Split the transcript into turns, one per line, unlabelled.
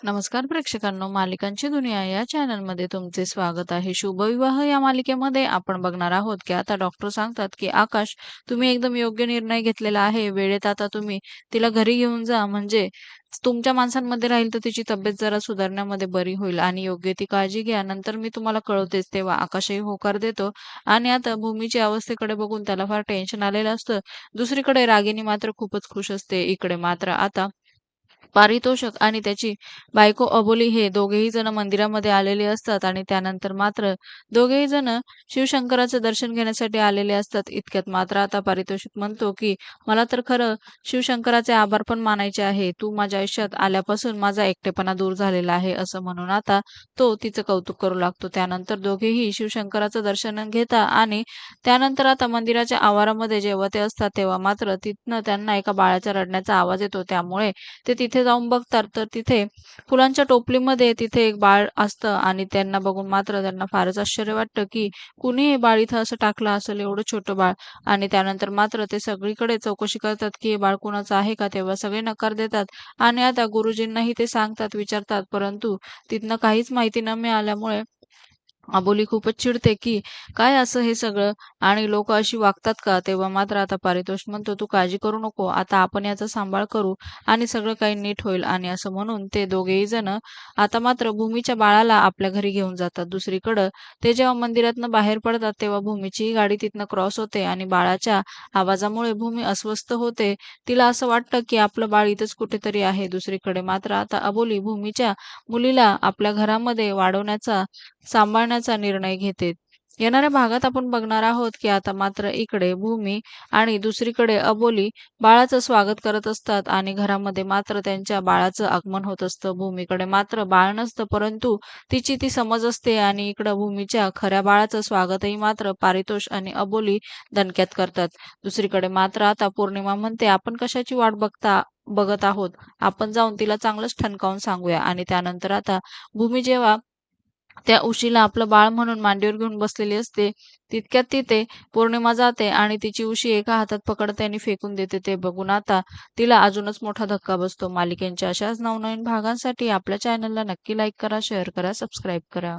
नमस्कार प्रेक्षकांनो मालिकांची दुनिया या चॅनलमध्ये तुमचे स्वागत आहे. शुभविवाह या मालिकेमध्ये आपण बघणार आहोत की आता डॉक्टर सांगतात की आकाश तुम्ही एकदम योग्य निर्णय घेतलेला आहे. वेळेत आता तुम्ही तिला घरी घेऊन जा. म्हणजे तुमच्या माणसांमध्ये राहील तर तिची तब्येत जरा सुधारण्यामध्ये बरी होईल आणि योग्य ती काळजी घ्या. नंतर मी तुम्हाला कळवतेच. तेव्हा आकाशही होकार देतो आणि आता भूमीच्या अवस्थेकडे बघून त्याला फार टेन्शन आलेलं असतं. दुसरीकडे रागिनी मात्र खूपच खुश असते. इकडे मात्र आता पारितोषक आणि त्याची बायको अबोली हे दोघेही जण मंदिरामध्ये आलेले असतात आणि त्यानंतर मात्र दोघेही जण शिवशंकराचं दर्शन घेण्यासाठी आलेले असतात. इतक्यात मात्र आता पारितोषिक म्हणतो की मला तर खरं शिवशंकराचे आभार पण मानायचे आहे. तू माझ्या आयुष्यात आल्यापासून माझा एकटेपणा दूर झालेला आहे असं म्हणून आता तो तिचं कौतुक करू लागतो. त्यानंतर दोघेही शिवशंकराचं दर्शन घेता आणि त्यानंतर आता मंदिराच्या आवारामध्ये जेव्हा ते असतात तेव्हा मात्र तिथनं त्यांना एका बाळाच्या रडण्याचा आवाज येतो. त्यामुळे ते तिथे जाऊन बघतात तर तिथे फुलांच्या टोपलीमध्ये तिथे एक बाळ असतं आणि त्यांना बघून मात्र त्यांना फारच आश्चर्य वाटतं की कुणी हे बाळ इथं असं टाकलं असेल एवढं छोटं बाळ. आणि त्यानंतर मात्र ते सगळीकडे चौकशी करतात की हे बाळ कुणाचं आहे का तेव्हा सगळे नकार देतात. आणि आता गुरुजींनाही ते सांगतात विचारतात परंतु तिथनं काहीच माहिती न मिळाल्यामुळे अबोली खूपच चिडते की काय असं हे सगळं? आणि लोक अशी वागतात का? तेव्हा मात्र आता पारितोष म्हणतो तू काळजी करू नको. आता आपण याचा सांभाळ करू आणि सगळं काही नीट होईल. आणि असं म्हणून ते दोघेही जण आता मात्र भूमीच्या बाळाला आपल्या घरी घेऊन जातात. दुसरीकडं ते जेव्हा मंदिरातनं बाहेर पडतात तेव्हा भूमीची गाडी तिथनं क्रॉस होते आणि बाळाच्या आवाजामुळे भूमी अस्वस्थ होते. तिला असं वाटतं की आपलं बाळ इथंच कुठेतरी आहे. दुसरीकडे मात्र आता अबोली भूमीच्या मुलीला आपल्या घरामध्ये वाढवण्याचा सांभाळण्याचा निर्णय घेते. येणाऱ्या भागात आपण बघणार आहोत की आता मात्र इकडे भूमी आणि दुसरीकडे अबोली बाळाचं स्वागत करत असतात आणि घरामध्ये मात्र त्यांच्या बाळाचं आगमन होत असतं. भूमीकडे मात्र बाळ नसतं परंतु तिची ती समज असते आणि इकडं भूमीच्या खऱ्या बाळाचं स्वागतही मात्र पारितोष आणि अबोली दणक्यात करतात. दुसरीकडे मात्र आता पौर्णिमा म्हणते आपण कशाची वाट बघता बघत आहोत? आपण जाऊन तिला चांगलंच ठणकावून सांगूया. आणि त्यानंतर आता भूमी जेव्हा त्या उशीला आपलं बाळ म्हणून मांडीवर घेऊन बसलेली असते. तितक्यात तिथे पौर्णिमा जाते आणि तिची उशी एका हातात पकडते आणि फेकून देते. ते बघून आता तिला अजूनच मोठा धक्का बसतो. मालिकेंच्या अशाच नवनवीन भागांसाठी आपल्या चॅनलला नक्की लाईक करा शेअर करा सबस्क्राईब करा.